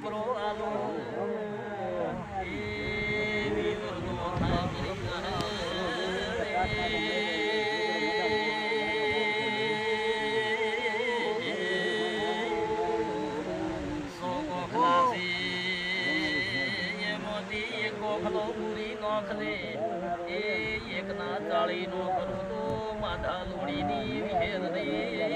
કરો આલો એ વિદુરનો એકના ચાળી નો કરું તો માધા લોડીની વિહેર મારી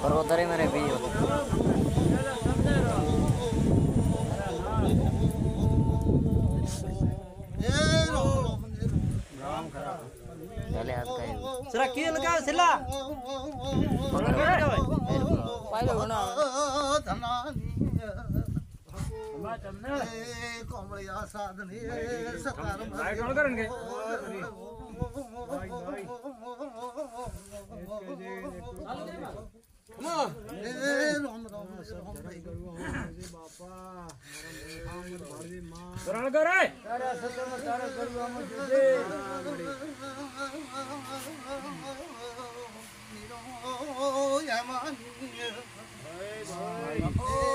પર્વતરે લગાવ છેલ્લા. પાયલો ઘણો કોમળિયા સાધની સતાર રામ રામ રામ શરણ કરે સંડેરો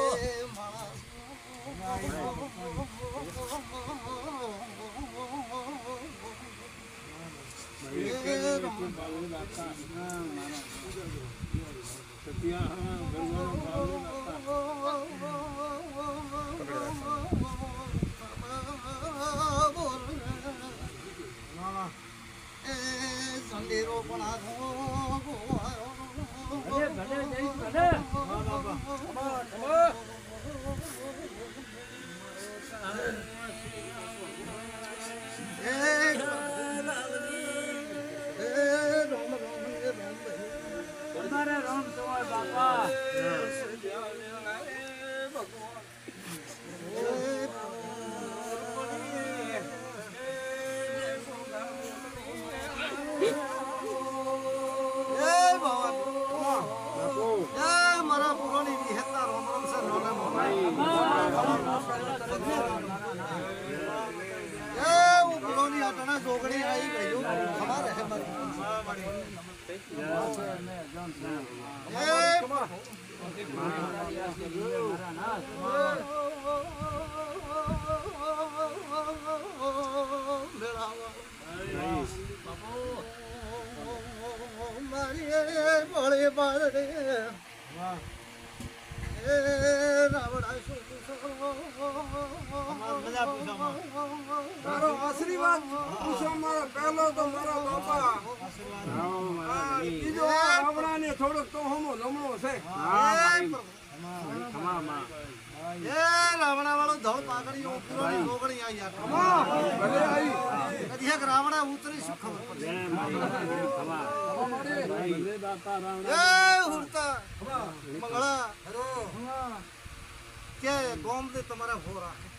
પણ તમારે જોગણી આવી ગયું ખબર મારી ભળે ભોળે બાળે તો મારા બાપા. બીજો આપણા ને થોડોક તો હમો નમણો છે. રાવણા વાળો ધોળ પાઘડીઓ પુરોની જોગણી આવી યાર કદી એક રાવણા ઉતરી શું ખબર પડે? એ હુરતા મંગળા. કે ગોમ દે તમારા હો તો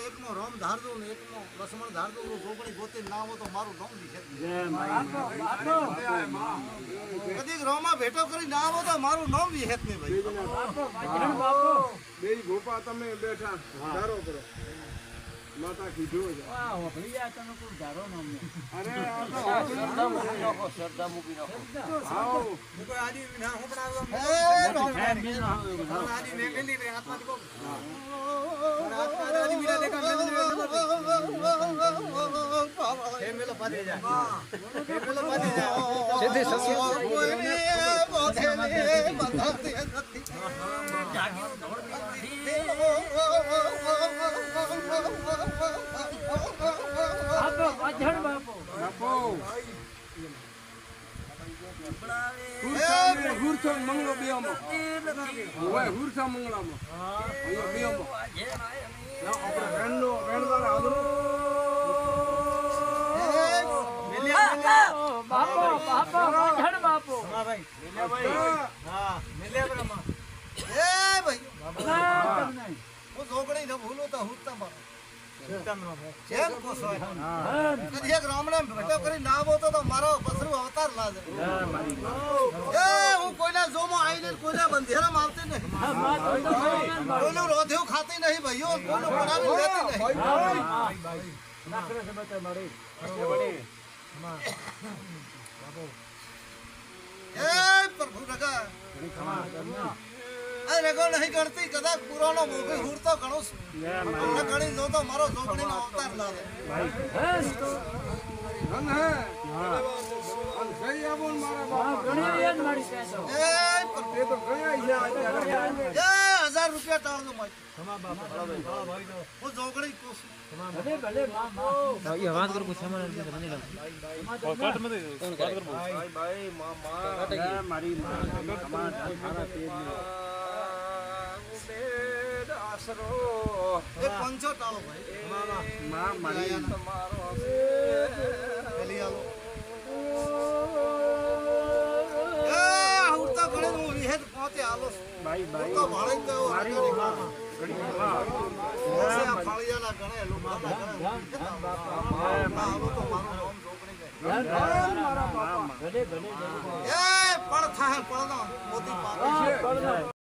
એકનો રમ ધારજો ને એકનો ને આવો તો મારું નામ દીશે કદી રોમાં ભેટો કરી ના આવો મારું નામ વિહેત નહીં ગોપા તમે બેઠા ધારો કરો માતા કીધું છે અરે આ તો શ્રદ્ધા મૂકી નાખો શ્રદ્ધા મૂકી નાખો આવો બાપો પાછળ બાપો બાપો બાપો બાપો ગોઠણ બાપો હા. એ ભાઈ હું ઝોકડી ન ભૂલું તો હું ના મારો બસરું અવતાર લાગે એ હું કોઈના જોમાં કોઈના બંધેરામાં આવતી નહીં. કોઈનું રોધ્યું ખાતી નહીં ભાઈઓ કોઈનું પડાવી લેતી નહીં. એ પ્રભુ રગા. આ રગો નહીં ગણતી કદાચ પુરાણો મોભી હુરતો ઘણો તમને ગણી જો તો મારો જોગણીનો અવતાર લાગે. ધન હે બાપા ઘણી એ તો ગયા છે હજાર રૂપિયા ટાળજો મારી. હું જોગણી કહું છું ભલે ભલે બાપો આશરો એ પંચો ટાળો ભાઈ માં મારી આલો. મારું નામ જોગણી કહે મારા બાપા. ભલે ભલે એ પણ થાય પણ મોતી છે